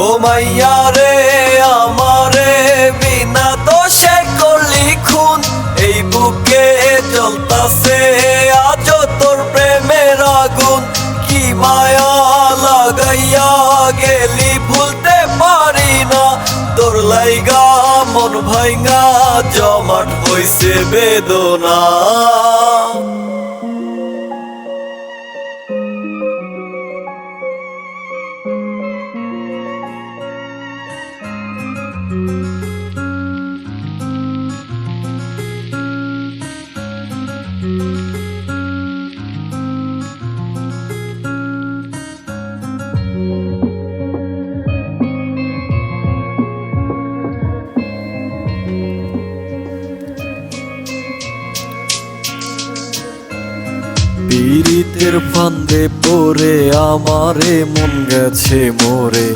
ও মাইয়া রে, আমারে বিনা দোষে করলি খুন। এই বুকে জ্বলতাছে আজ তোর প্রেমের আগুন। কি মায়া লাগাইয়া গেলি ভুলতে পারি না। তোর লাইগা মন ভাইঙ্গা জমাট হইছে বেদনা। পীড়িতের ফান্দে পড়ে আমারে মন গেছে মোরে।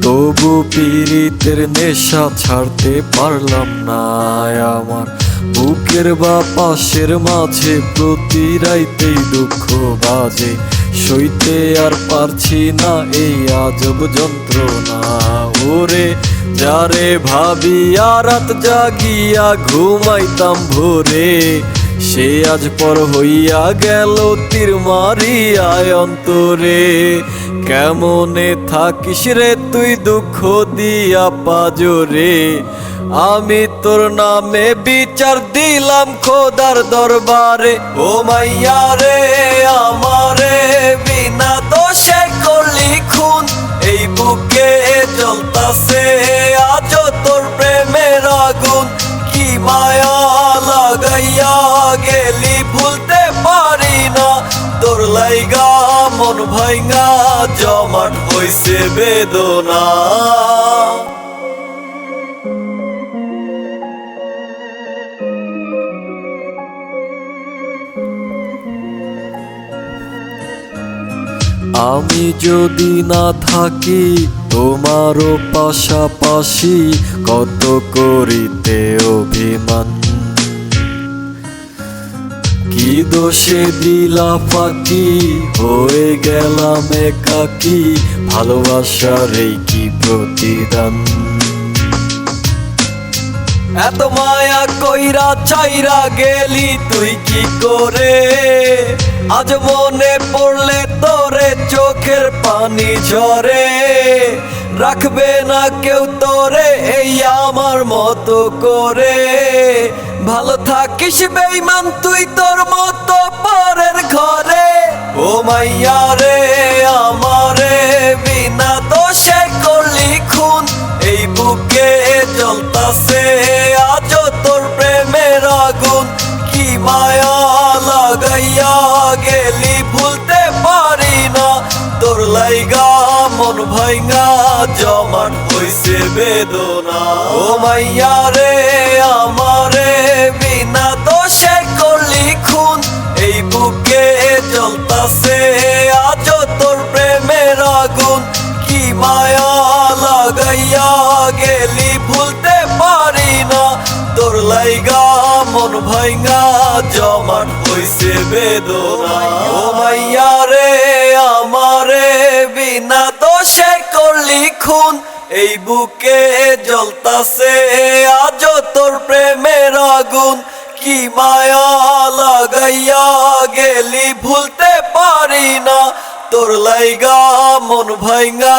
তবু পীড়িতের নেশা ছাড়তে পারলাম না আমার বুকের বা পাশের মাঝে প্রতি রাইতেই দুঃখ বাজে। সইতে আর পারছি না এই আজব যন্ত্রণা। ওরে, যারে ভাবিয়া রাত জাগিয়া ঘুমাইতাম ভোরে সে আজ পর হইয়া গেল তীর মারিয়ায় অন্তরে। কেমনে থাকিস রে তুই দুঃখ দিয়া পাজরে? আমি তোর নামে বিচার দিলাম খোদার দরবারে। ও মাইয়া রে, আমারে বিনা দোষে করলি খুন। এই বুকে জ্বলতাছে গেলি ভুলতে পারি না। তোর লাইগা মন ভাইঙ্গা জমাট হইছে বেদনা। আমি যদি না থাকি, তোমারও পাশাপাশি কত করিতে অভিমান? কি দোষে দিলা ফাঁকি হয়ে গেলাম একাকি। ভালোবাসার এই কি প্রতিদান? এত মায়া কইরা চাইরা গেলি তুই কি করে? আজ মনে পড়লে তোরে চোখের পানি ঝরে। রাখবে না কেউ তোরে এই আমার মতো করে। ভালো থাকিস বেইমান তুই তোর মতো পরের ঘরে। ও মাইয়া রে, আমারে বিনা দোষে করলি খুন। এই বুকে জ্বলতাছে আজ তোর প্রেমের আগুন। কি মায়া লাগাইয়া গেলি ভুলতে পারি না। তোর লাইগা মন ভাইঙ্গা জমাট হইছে বেদনা। ও মাইয়া রে, আমারে মায়া লাগাইয়া গেলি ভুলতে পারি না। তোর লাইগা মন ভাইঙ্গা জমাট হইছে বেদনা। ও মাইয়া রে, আমারে বিনা দোষে করলি খুন। এই বুকে জ্বলতাছে আজ তোর প্রেমের আগুন। কি মায়া লাগাইয়া গেলি ভুলতে পারি না। তোর লাইগা মন ভাইঙ্গা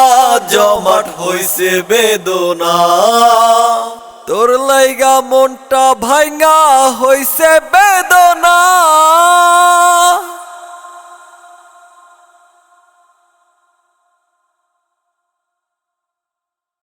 জমাট হইছে বেদনা। তোর লাইগা মনটা ভাইঙ্গা হইছে বেদনা।